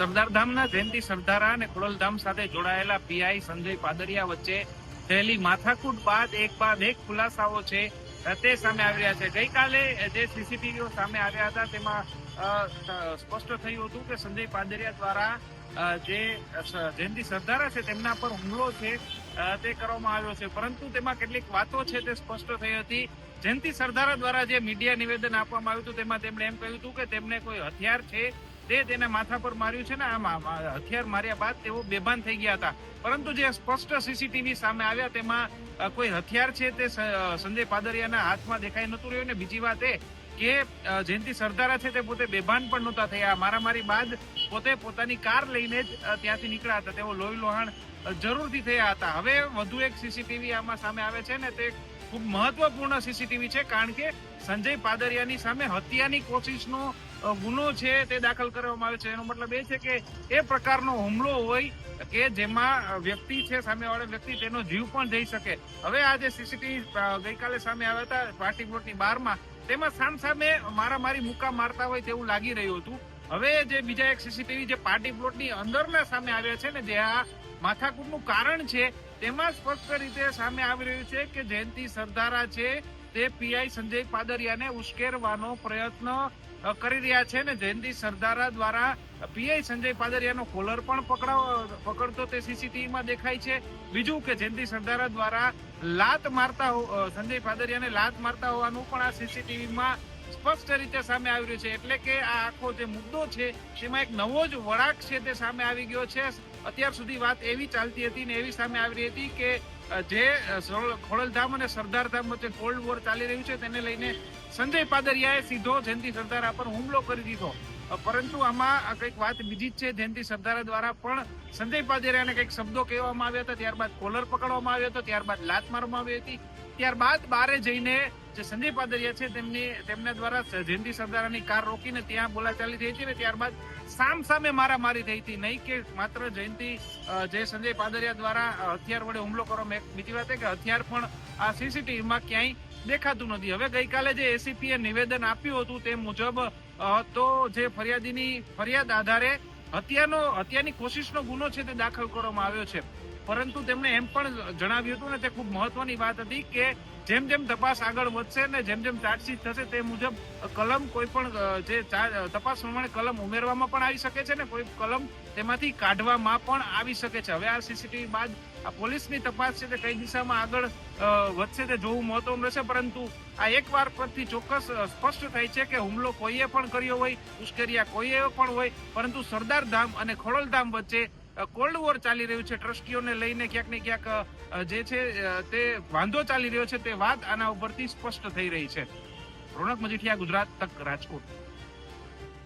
સરદારધામના જયંતિ સરદારા અને ખોડલધામ સાથે જોડાયેલા પીઆઈ સંજય પાદરિયા વચ્ચે થયેલી માથાકૂટ બાદ એક બાદ એક ખુલાસાઓ છે. તે સામે આવી રહ્યા છે. ગઈકાલે જે સીસીટીવીઓ સામે આવ્યા હતા, તેમાં સ્પષ્ટ થયું હતું કે સંજય પાદરિયા દ્વારા જે જયંતિ સરદારા છે, તેમના પર હુમલો છે તે કરવામાં આવ્યો છે. પરંતુ તેમાં કેટલીક વાતો છે તે સ્પષ્ટ થઈ હતી. જયંતિ સરદારા દ્વારા જે મીડિયા નિવેદન આપવામાં આવ્યું હતું, તેમાં તેમણે એમ કહ્યું હતું કે તેમને કોઈ હથિયાર છે તે તેના માથા પર માર્યું છે ને, આમ હથિયાર માર્યા બાદ તેઓ બેભાન થઈ ગયા હતા. પરંતુ જે સ્પષ્ટ સીસીટીવી સામે આવ્યા, તેમાં કોઈ હથિયાર છે તે સંજય પાદરિયાના હાથમાં દેખાઈ નતું રહ્યું. ને બીજી વાત એ કે જયંતિ સરદારા છે તે પોતે બેભાન પણ નહોતા થયા. મારામારી બાદ પોતે પોતાની કાર લઈને જ ત્યાંથી નીકળ્યા હતા. તેઓ લોહી લોહાણ જરૂરથી થયા હતા. હવે વધુ એક સીસીટીવી આમાં સામે આવે છે ને, તે ખૂબ મહત્વપૂર્ણ સીસીટીવી છે. કારણ કે સંજય પાદરિયાની સામે હત્યાની કોશિશનો ગુનો છે તે દાખલ કરવામાં આવે છે. એનો મતલબ એ છે કે એ પ્રકારનો હુમલો હોય કે જેમાં વ્યક્તિ છે, સામેવાળા વ્યક્તિ, તેનો જીવ પણ જઈ શકે. હવે આ જે સીસીટીવી ગઈકાલે સામે આવ્યા હતા પાર્ટી પ્લોટની બહારમાં તેમાં સામ સામે મારામારી મુકા મારતા હોય તેવું લાગી રહ્યું હતું. હવે જે બીજા એક સીસીટીવી જે પાર્ટી પ્લોટની અંદરના સામે આવ્યા છે ને, જે આ માથાકૂટનું કારણ છે તેમાં સ્પષ્ટ રીતે સામે આવી રહ્યું છે કે જયંતિ સરદારા છે. તે પીઆઈ સંજય પાદરિયાને ઉશ્કેરવાનો પ્રયત્ન કરી રહ્યા છે ને જયંતિ સરદારા દ્વારા પીઆઈ સંજય પાદરિયાનો કોલર પણ પકડાવ, પકડતો તે સીસીટીવીમાં દેખાય છે. બીજું કે જયંતિ સરદારા દ્વારા લાત મારતા સંજય પાદરિયાને લાત મારતા હોવાનું પણ આ સીસીટીવી માં સ્પષ્ટ રીતે સામે આવી રહ્યું છે. એટલે કે આ આખો જે મુદ્દો છે તેમાં એક નવો જ વળાંક છે તે સામે આવી ગયો છે. અત્યાર સુધી વાત એવી ચાલતી હતી ને એવી સામે આવી રહી હતી કે જે ખોડલધામ અને સરદારધામ વચ્ચે કોલ્ડ વોર ચાલી રહ્યું છે, તેને લઈને સંજય પાદરિયાએ સીધો જયંતિ સરદારા પર હુમલો કરી દીધો. પરંતુ આમાં કંઈક વાત બીજી જ છે જયંતિ સરદારા દ્વારા પણ સંજય પાદરિયાને કંઈક શબ્દો કહેવામાં આવ્યા હતા, ત્યારબાદ કોલર પકડવામાં આવ્યો હતો, ત્યારબાદ લાત મારવામાં આવી હતી. ત્યારબાદ બારે જઈને જે સંજય પાદરિયા છે, તેમની, તેમના દ્વારા જયંતિ સરદારાની કાર રોકીને ત્યાં બોલાચાલી થઈ હતી ને ત્યારબાદ સામ સામે મારામારી થઈ હતી. નહીં કે માત્ર જયંતિ જે સંજય પાદરિયા દ્વારા હથિયાર વડે હુમલો કરવામાં એક બીજી વાત કે હથિયાર પણ આ સીસીટીવીમાં ક્યાંય દેખાતું નથી. હવે ગઈકાલે જે એસીપીએ નિવેદન આપ્યું હતું તે મુજબ તો જે ફરિયાદીની ફરિયાદ આધારે હત્યાનો, હત્યાની કોશિશનો ગુનો છે તે દાખલ કરવામાં આવ્યો છે. પરંતુ તેમણે એમ પણ જણાવ્યું હતું ને, તે ખૂબ મહત્વની વાત હતી કે જેમ જેમ તપાસ આગળ વધશે ને જેમ જેમ ચાર્જશીટ થશે તે મુજબ કલમ કોઈ પણ જે તપાસ પ્રમાણે કલમ ઉમેરવામાં પણ આવી શકે છે ને, કોઈ કલમ તેમાંથી કાઢવામાં પણ આવી શકે છે. હવે આ સીસીટીવી બાદ આ પોલીસની તપાસ છે તે કઈ દિશામાં આગળ વધશે તે જોવું મહત્વનું રહેશે, પરંતુ આ એક વાર પરથી ચોક્કસ સ્પષ્ટ થાય છે કે હુમલો કોઈએ પણ કર્યો હોય, ઉશ્કેરિયા કોઈએ પણ હોય, પરંતુ સરદાર ધામ અને ખોડલધામ વચ્ચે કોલ્ડ વોર ચાલી રહ્યું છે. ટ્રસ્ટીઓને લઈને ક્યાંક ને ક્યાંક જે છે તે વાંધો ચાલી રહ્યો છે. તે વાત આના ઉપરથી સ્પષ્ટ થઈ રહી છે. રોનક મજીઠિયા, ગુજરાત તક રાજકોટ.